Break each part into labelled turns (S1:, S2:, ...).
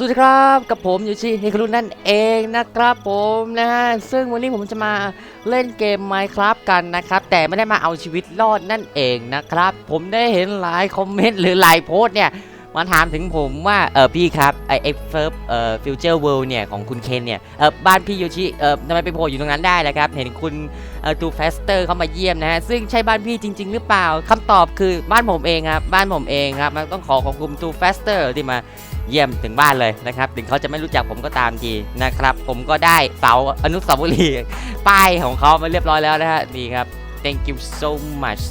S1: สวัสดีครับกับผมยูชิเฮคารุนั่นเองนะครับผมนะฮะซึ่งวันนี้ผมจะมาเล่นเกม Minecraft กันนะครับ แต่ไม่ได้มาเอาชีวิตรอดนั่นเองนะครับ ผมได้เห็นหลายคอมเมนต์หรือหลายโพสต์เนี่ย มาถามถึงผมว่าเออพี่ครับไอเอ็กเฟิร์ฟเอ่อฟิวเจอร์เวิลด์เนี่ยของคุณเคนเนี่ยเออบ้านพี่ยูชิเออทำไมไปโผล่อยู่ตรงนั้นได้ล่ะครับ เห็นคุณเออทูเฟสเตอร์เข้ามาเยี่ยมนะฮะซึ่งใช่บ้านพี่จริง ๆ หรือเปล่าคำตอบคือบ้านผมเองครับบ้านผมเองครับมันต้องขอขอบคุณทูเฟสเตอร์ที่มาเยี่ยมถึงบ้านเลยนะครับถึงเขาจะไม่รู้จักผมก็ตามทีนะครับ ผมก็ได้เสาอนุสาวรีย์ป้ายของเขามาเรียบร้อยแล้วนะฮะดีครับ thank you so much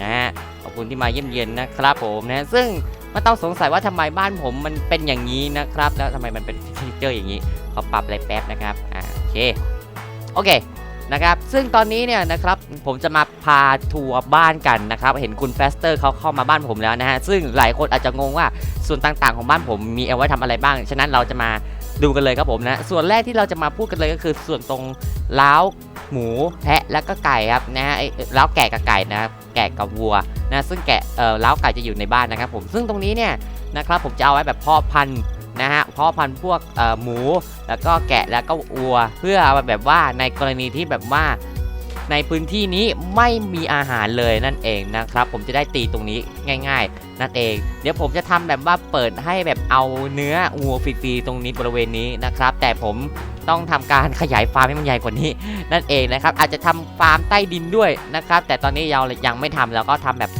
S1: นะฮะขอบคุณที่มาเยี่ยมเยียนนะครับผมนะซึ่ง ไม่ต้องสงสัยว่าทำไมบ้านผมมันเป็นอย่างนี้นะครับ แล้วทำไมมันเป็นฟีเจอร์อย่างนี้เขาปรับอะไรแป๊บนะครับอ่าโอเคโอเคนะครับซึ่งตอนนี้เนี่ยนะครับผมจะมาพาทัวร์บ้านกันนะครับเห็นคุณแฟสเตอร์เขาเข้ามาบ้านผมแล้วนะฮะซึ่งหลายคนอาจจะงงว่าส่วนต่างๆของบ้านผมมีเอาไว้ทำอะไรบ้าง ฉะนั้นเราจะมา ดูกันเลยครับผมนะส่วนแรกที่เราจะมาพูดกันเลยก็คือส่วนตรงล้าวหมูแพะแล้วก็ไก่ครับนะฮะเล้าวแกะกับไก่นะครับแกะกับวัวนะซึ่งแกะเอ่อล้าวไก่จะอยู่ในบ้านนะครับผมซึ่งตรงนี้เนี่ยนะครับผมจะเอาไว้แบบพ่อพันธุ์นะฮะพ่อพันธุ์พวกเออหมูแล้วก็แกะแล้วก็วัว เพื่อเอาไว้แบบว่าในกรณีที่แบบว่า ในพื้นที่นี้ไม่มีอาหารเลยนั่นเองนะครับ ผมจะได้ตีตรงนี้ง่าย ๆ นั่นเอง เดี๋ยวผมจะทำแบบว่าเปิดให้แบบเอาเนื้อวัวฟรีๆตรงนี้บริเวณนี้นะครับ แต่ผมต้องทำการขยายฟาร์มให้มันใหญ่กว่านี้ นั่นเองนะครับ อาจจะทำฟาร์มใต้ดินด้วยนะครับ แต่ตอนนี้เรายังไม่ทำแล้วก็ทำแบบ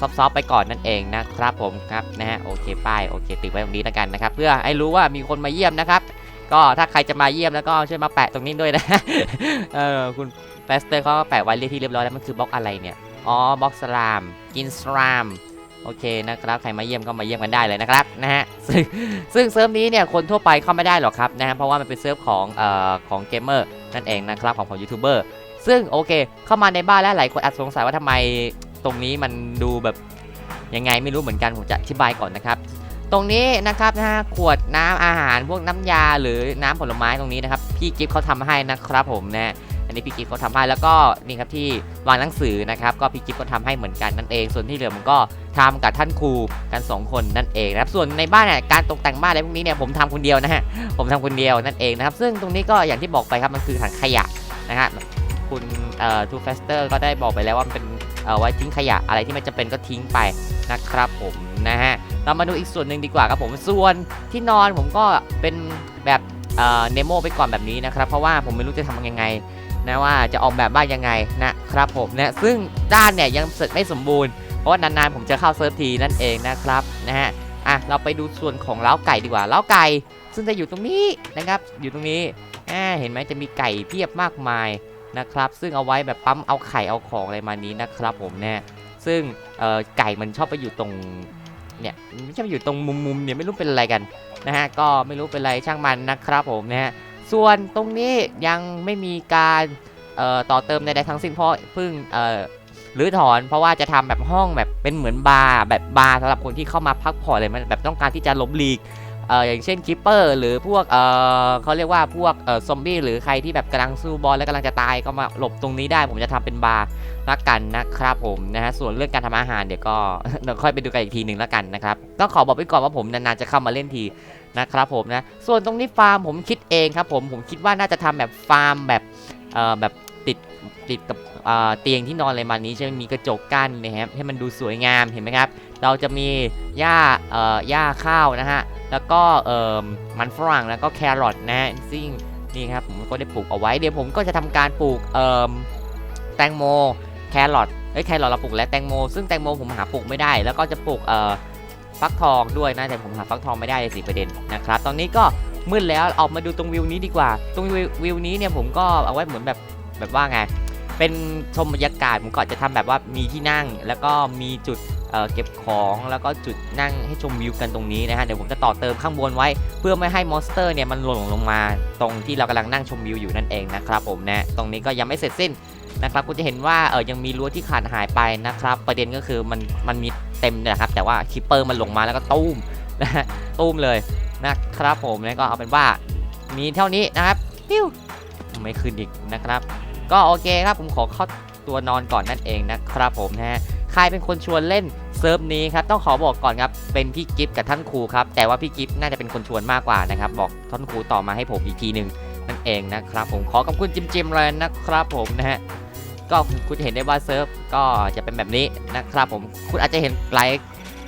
S1: ซอฟต์ๆไปก่อนนั่นเองนะครับผมครับนะฮะโอเคป้ายโอเคติดไว้ตรงนี้แล้วกันนะครับ เพื่อให้รู้ว่ามีคนมาเยี่ยมนะครับ ก็ถ้าใครจะมาเยี่ยมแล้วก็ช่วยมาแปะตรงนี้ด้วยนะ เออคุณแฟสเตอร์เขาแปะไว้เรียกที่เรียบร้อยแล้วมันคือบล็อกอะไรเนี่ย อ๋อบล็อกสลาม กินสลามโอเคนะครับใครมาเยี่ยมก็มาเยี่ยมกันได้เลยนะครับนะฮะซึ่งซึ่งเซิร์ฟนี้เนี่ยคนทั่วไปเข้าไม่ได้หรอกครับนะฮะเพราะว่ามันเป็นเซิร์ฟของเอ่อของเกมเมอร์นั่นเองนะครับของของยูทูบเบอร์ซึ่งโอเค เข้ามาในบ้านแล้วหลายคนอาจสงสัยว่าทำไมตรงนี้มันดูแบบยังไงไม่รู้เหมือนกันผมจะอธิบายก่อนนะครับ ตรงนี้นะครับนะขวดน้ำอาหารพวกน้ำยาหรือน้ำผลไม้ตรงนี้นะครับพี่กิฟต์เขาทำให้นะครับผมนะอันนี้พี่กิฟต์เขาทำให้แล้วก็นี่ครับที่วางหนังสือนะครับก็พี่กิฟต์ก็ทำให้เหมือนกันนั่นเอง ส่วนที่เหลือมันก็ทำกับท่านครูกัน 2 คนนั่นเองนะครับส่วนในบ้านเนี่ยการตกแต่งบ้านอะไรพวกนี้เนี่ยผมทำคนเดียวนะฮะผมทำคนเดียวนั่นเองนะครับซึ่งตรงนี้ก็อย่างที่บอกไปครับมันคือถังขยะนะฮะคุณเอ่อทูเฟสเตอร์ก็ได้บอกไปแล้วว่ามันเป็นเอ่อไว้ทิ้งขยะอะไรที่มันจะเป็นก็ทิ้งไปนะครับผมนะฮะ เรามาดูอีกส่วนหนึ่งดีกว่าครับผมส่วนที่นอนผมก็เป็นแบบเอ่อเนโมไปก่อนแบบนี้นะครับเพราะว่าผมไม่รู้จะทำยังไงนะว่าจะออกแบบบ้านยังไงนะครับผมนะซึ่งด้านเนี่ยยังเสร็จไม่สมบูรณ์เพราะว่านานๆผมจะเข้าเซิร์ฟทีนั่นเองนะครับนะฮะอะเราไปดูส่วนของเล้าไก่ดีกว่าเล้าไก่ ซึ่งจะอยู่ตรงนี้นะครับ อยู่ตรงนี้อ่าเห็นไหมจะมีไก่เพียบมากมายนะครับ ซึ่งเอาไว้แบบปั๊มเอาไข่เอาของอะไรมานี้นะครับผมเนี่ยซึ่งไก่มันชอบไปอยู่ตรง เนี่ยไม่ใช่ไปอยู่ตรงมุมๆเนี่ยไม่รู้เป็นอะไรกันนะฮะก็ไม่รู้เป็นอะไรช่างมันนะครับผมนะฮะส่วนตรงนี้ยังไม่มีการเอ่อต่อเติมใดๆทั้งสิ้นเพราะเพิ่งเอ่อรื้อถอนเพราะว่าจะทำแบบห้องแบบเป็นเหมือนบาร์แบบบาร์สำหรับคนที่เข้ามาพักผ่อนเลยมันแบบต้องการที่จะล้มลีก เอ่ออย่างเช่นคิปเปอร์หรือพวกเอ่อเขาเรียกว่าพวกเอ่อซอมบี้หรือใครที่แบบกำลังสู้บอลและกำลังจะตายก็มาหลบตรงนี้ได้ ผมจะทำเป็นบาร์ละกันนะครับผมนะฮะส่วนเรื่องการทำอาหารเดี๋ยวก็เดี๋ยวค่อยไปดูกันอีกทีหนึ่งละกันนะครับต้องขอบอกไว้ก่อนว่าผมนานๆจะเข้ามาเล่นทีนะครับผมนะส่วนตรงนี้ฟาร์มผมคิดเองครับผมผมคิดว่าน่าจะทำแบบฟาร์มแบบเอ่อแบบติดติดกับเตียงที่นอนอะไรมานี้ใช่ไหมมีกระจกกั้นนะครับให้มันดูสวยงามเห็นไหมครับ เราจะมีหญ้าหญ้าข้าวนะฮะ แล้วก็เอ่อมันฝรั่งแล้วก็แครอทนะซึ่งนี่ครับผมก็ได้ปลูกเอาไว้เดี๋ยวผมก็จะทำการปลูกเอ่อแตงโมแครอทเอ้ยแครอทเราปลูกแล้วแตงโมซึ่งแตงโมผมหาปลูกไม่ได้ แล้วก็จะปลูกเอ่อฟักทองด้วยนะแต่ผมหาฟักทองไม่ได้เลยสิประเด็นนะครับตอนนี้ก็มืดแล้วออกมาดูตรงวิวนี้ดีกว่า ตรงวิววิวนี้เนี่ยผมก็เอาไว้เหมือนแบบแบบว่าไงเป็นชมบรรยากาศผมก็จะทำแบบว่ามีที่นั่ง แล้วก็มีจุด เเก็บของแล้วก็จุดนั่งให้ชมวิวกันตรงนี้นะฮะเดี๋ยวผมจะต่อเติมข้างบนไว้ เพื่อไม่ให้มอนสเตอร์เนี่ยมันหล่นลงมา ตรงที่เรากำลังนั่งชมวิวอยู่นั่นเองนะครับผมนะตรงนี้ก็ยังไม่เสร็จสิ้นนะครับคุณจะเห็นว่าเออยังมีรั้วที่ขาดหายไปนะครับประเด็นก็คือมันมันมีเต็มนะครับแต่ว่าคิปเปอร์มันลงมาแล้วก็ตุ้มนะฮะตุ้มเลยนะครับผมนะก็เอาเป็นว่ามีเท่านี้นะครับปิ้วไม่ขึ้นอีกนะครับ ก็โอเคครับผมขอเข้าตัวนอนก่อนนั่นเองนะครับผมนะฮะใครเป็นคนชวนเล่น เซิร์ฟนี้ครับต้องขอบอกก่อนครับเป็นพี่กิฟต์กับท่านครูครับแต่ว่าพี่กิฟต์น่าจะเป็นคนชวนมากกว่านะครับบอกท่านครูต่อมาให้ผมอีกทีหนึ่งนั่นเองนะครับ ผมขอขอบคุณจิมจิมเลยนะครับผมนะฮะก็คุณจะเห็นได้ว่าเซิร์ฟก็จะเป็นแบบนี้นะครับผมคุณอาจจะเห็นหลาย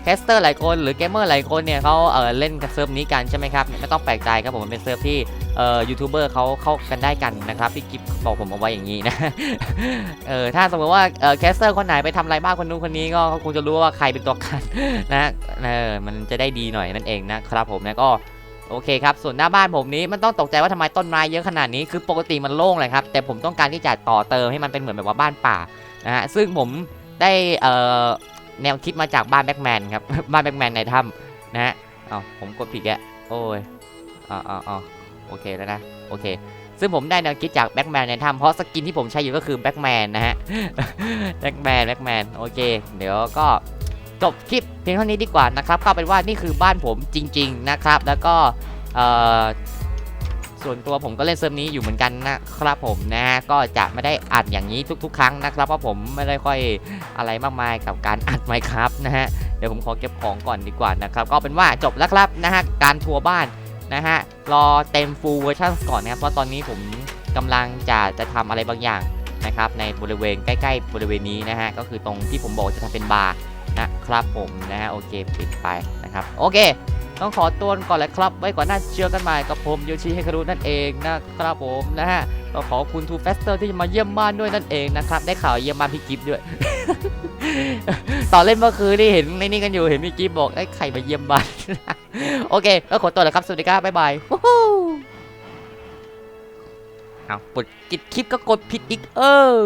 S1: แคสเตอร์หลายคนหรือเกมเมอร์หลายคนเนี่ยเขาเออเล่นกับเซิร์ฟนี้กันใช่ไหมครับไม่ต้องแปลกใจครับผมมันเป็นเซิร์ฟที่เอ่อยูทูบเบอร์เขาเข้ากันได้กันนะครับพี่กิฟบอกผมเอาไว้อย่างนี้นะเออถ้าสมมติว่าเออแคสเตอร์คนไหนไปทำอะไรบ้างคนนู้นคนนี้ก็คงจะรู้ว่าใครเป็นตัวกันนะเออมันจะได้ดีหน่อยนั่นเองนะครับผมนะก็โอเคครับ ส่วนหน้าบ้านผมนี้มันต้องตกใจว่าทำไมต้นไม้เยอะขนาดนี้ คือปกติมันโล่งเลยครับ แต่ผมต้องการที่จะต่อเติมให้มันเป็นเหมือนแบบว่าบ้านป่านะฮะ ซึ่งผมได้เอ่อ แนวคิดมาจากบ้านแบ็กแมนครับ บ้านแบ็กแมนในถ้ำนะฮะเอ้าผมกดผิดแกะโอ้ยอ๋ออ๋ออ๋อโอเคแล้วนะโอเค ซึ่งผมได้แนวคิดจากแบ็กแมนในถ้ำเพราะสกินที่ผมใช้อยู่ก็คือแบ็กแมนนะฮะแบ็กแมนแบ็กแมนโอเค เดี๋ยวก็จบคลิปเพียงเท่านี้ดีกว่านะครับก็เป็นว่านี่คือบ้านผมจริง ๆนะครับ แล้วก็เอ่อ ส่วนตัวผมก็เล่นเซิร์ฟนี้อยู่เหมือนกันนะครับผมนะก็จะไม่ได้อัดอย่างนี้ทุก ๆ ครั้งนะครับเพราะผมไม่ได้ค่อยอะไรมากมายกับการอัดไมครับนะฮะเดี๋ยวผมขอเก็บของก่อนดีกว่านะครับก็เป็นว่าจบแล้วครับนะฮะการทัวร์บ้านนะฮะรอเต็มฟูลเวอร์ชันก่อนนะครับเพราะตอนนี้ผมกำลังจะจะทำอะไรบางอย่างนะครับในบริเวณใกล้ๆบริเวณนี้นะฮะก็คือตรงที่ผมบอกจะทำเป็นบาร์นะครับผมนะฮะโอเคปิดไปนะครับโอเค ต้องขอตัวก่อนเลยครับ ไว้ก่อนหน้าเชื่อกันใหม่กับผมโยชิเฮคารุนั่นเองนะครับผมนะฮะก็ขอบคุณทูเฟสเตอร์ที่มาเยี่ยมบ้านด้วยนั่นเองนะครับ ได้ข่าวเยี่ยมบ้านพี่กิฟด้วย ตอนเล่นเมื่อคืนนี่เห็นในนี่กันอยู่เห็นพี่กิฟบอกไอ้ยใครมาเยี่ยมบ้าน โอเคก็ขอตัวเลยครับ สวัสดีครับบ๊ายบายวู้ฮู้เอากดกิดคลิปก็กดผิดอีกเออ